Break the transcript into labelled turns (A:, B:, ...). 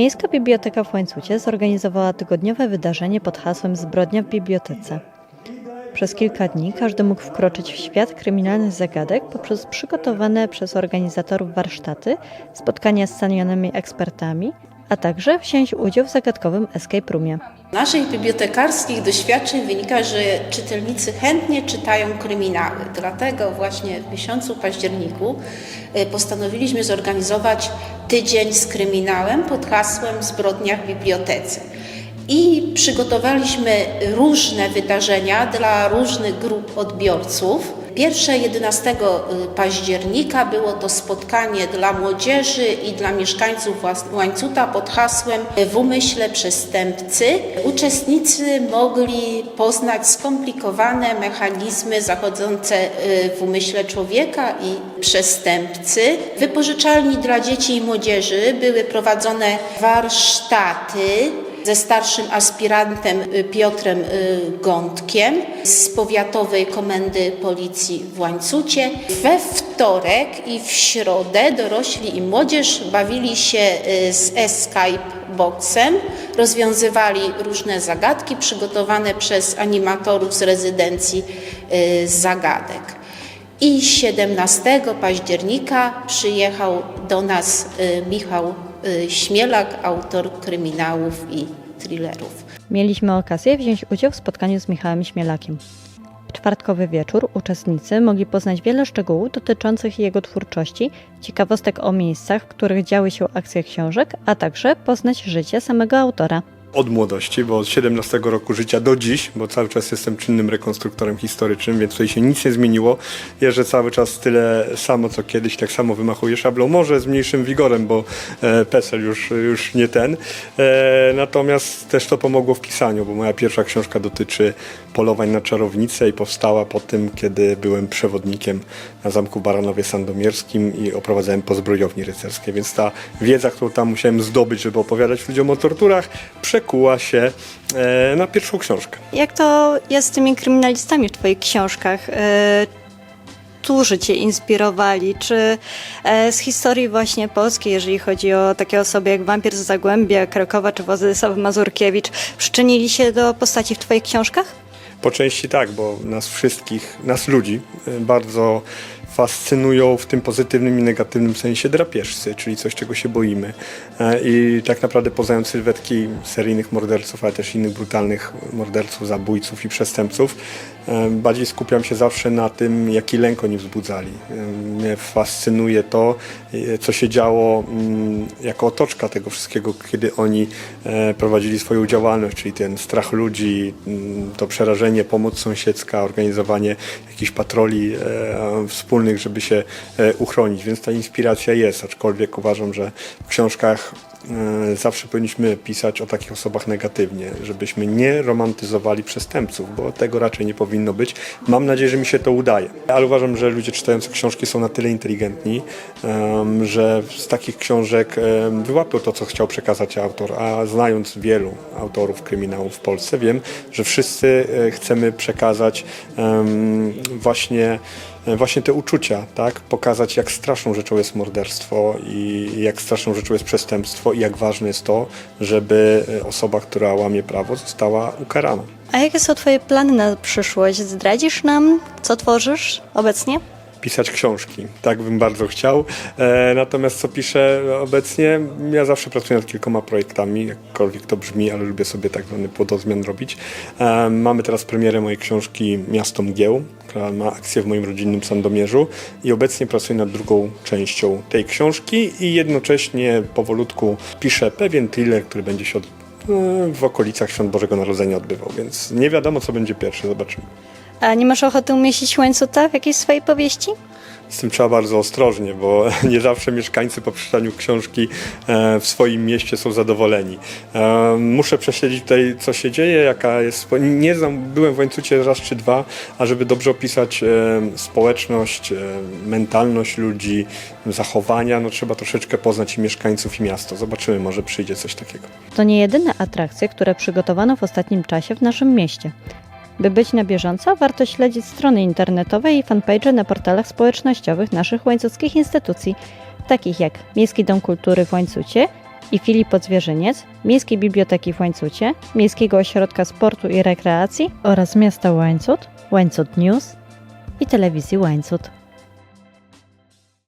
A: Miejska Biblioteka w Łańcucie zorganizowała tygodniowe wydarzenie pod hasłem Zbrodnia w bibliotece. Przez kilka dni każdy mógł wkroczyć w świat kryminalnych zagadek poprzez przygotowane przez organizatorów warsztaty, spotkania z cenionymi ekspertami, a także wziąć udział w zagadkowym escape roomie.
B: Z naszych bibliotekarskich doświadczeń wynika, że czytelnicy chętnie czytają kryminały. Dlatego właśnie w miesiącu październiku e, postanowiliśmy zorganizować tydzień z kryminałem pod hasłem Zbrodnia w bibliotece. I przygotowaliśmy różne wydarzenia dla różnych grup odbiorców. Pierwsze 11 października było to spotkanie dla młodzieży i dla mieszkańców Łańcuta pod hasłem W umyśle przestępcy. Uczestnicy mogli poznać skomplikowane mechanizmy zachodzące y, w umyśle człowieka i przestępcy. Wypożyczalni dla dzieci i młodzieży były prowadzone warsztaty ze starszym aspirantem y, Piotrem y, Gądkiem z powiatowej komendy policji w Łańcucie. We wtorek i w środę dorośli i młodzież bawili się y, z Escape Boxem, rozwiązywali różne zagadki przygotowane przez animatorów z rezydencji zagadek. I 17 października przyjechał do nas Michał Śmielak, autor kryminałów i thrillerów.
A: Mieliśmy okazję wziąć udział w spotkaniu z Michałem Śmielakiem. W czwartkowy wieczór uczestnicy mogli poznać wiele szczegółów dotyczących jego twórczości, ciekawostek o miejscach, w których działy się akcje książek, a także poznać życie samego autora.
C: Od młodości, bo od 17 roku życia do dziś, bo cały czas jestem czynnym rekonstruktorem historycznym, więc tutaj się nic nie zmieniło. Jeżdżę cały czas tyle samo co kiedyś, tak samo wymachuję szablą, może z mniejszym wigorem, bo e, PESEL już, już nie ten. E, natomiast też to pomogło w pisaniu, bo moja pierwsza książka dotyczy polowań na czarownicę i powstała po tym, kiedy byłem przewodnikiem na Zamku Baranowie Sandomierskim i oprowadzałem po zbrojowni rycerskiej, więc ta wiedza, którą tam musiałem zdobyć, żeby opowiadać ludziom o torturach, przekuła się e, na pierwszą książkę.
A: Jak to jest z tymi kryminalistami w Twoich książkach? E, Którzy Cię inspirowali? Czy e, z historii właśnie polskiej, jeżeli chodzi o takie osoby jak wampir z Zagłębia, Krakowa czy Władysław Mazurkiewicz, przyczynili się do postaci w Twoich książkach?
C: Po części tak, bo nas wszystkich, nas ludzi y, bardzo fascynują w tym pozytywnym i negatywnym sensie drapieżcy, czyli coś, czego się boimy. E, I tak naprawdę poznając sylwetki seryjnych morderców, ale też innych brutalnych morderców, zabójców i przestępców, bardziej skupiam się zawsze na tym, jaki lęk oni wzbudzali. E, Mnie fascynuje to, e, co się działo mm, jako otoczka tego wszystkiego, kiedy oni e, prowadzili swoją działalność, czyli ten strach ludzi, mm, to przerażenie, pomoc sąsiedzka, organizowanie jakichś patroli e, wspólnych, żeby się e, uchronić. Więc ta inspiracja jest, aczkolwiek uważam, że w książkach e, zawsze powinniśmy pisać o takich osobach negatywnie, żebyśmy nie romantyzowali przestępców, bo tego raczej nie powinno być. Mam nadzieję, że mi się to udaje. Ale uważam, że ludzie czytający książki są na tyle inteligentni, że z takich książek wyłapią to, co chciał przekazać autor. A znając wielu autorów kryminałów w Polsce, wiem, że wszyscy e, chcemy przekazać właśnie e, właśnie te uczucia, tak? Pokazać, jak straszną rzeczą jest morderstwo i jak straszną rzeczą jest przestępstwo i jak ważne jest to, żeby e, osoba, która łamie prawo, została ukarana.
A: A jakie są Twoje plany na przyszłość? Zdradzisz nam, co tworzysz obecnie?
C: Pisać książki. Tak bym bardzo chciał. E, natomiast co piszę obecnie, ja zawsze pracuję nad kilkoma projektami, jakkolwiek to brzmi, ale lubię sobie tak zwany płodozmian robić. E, mamy teraz premierę mojej książki Miasto Mgieł, która ma akcję w moim rodzinnym Sandomierzu i obecnie pracuję nad drugą częścią tej książki i jednocześnie powolutku piszę pewien thriller, który będzie się od, e, w okolicach Świąt Bożego Narodzenia odbywał, więc nie wiadomo co będzie pierwsze, zobaczymy.
A: A nie masz ochoty umieścić łańcuta w jakiejś swojej powieści?
C: Z tym trzeba bardzo ostrożnie, bo nie zawsze mieszkańcy po przeczytaniu książki e, w swoim mieście są zadowoleni. E, Muszę prześledzić tutaj, co się dzieje, jaka jest. Nie znam, byłem w łańcucie raz czy dwa, a żeby dobrze opisać e, społeczność, mentalność ludzi, zachowania, no trzeba troszeczkę poznać i mieszkańców i miasto. Zobaczymy, może przyjdzie coś takiego.
A: To nie jedyne atrakcje, które przygotowano w ostatnim czasie w naszym mieście. By być na bieżąco, warto śledzić strony internetowe i fanpage na portalach społecznościowych naszych łańcuckich instytucji, takich jak Miejski Dom Kultury w Łańcucie i Filip Podzwierzyniec, Miejskiej Biblioteki w Łańcucie, Miejskiego Ośrodka Sportu i Rekreacji oraz Miasta Łańcut, Łańcut News i Telewizji Łańcut.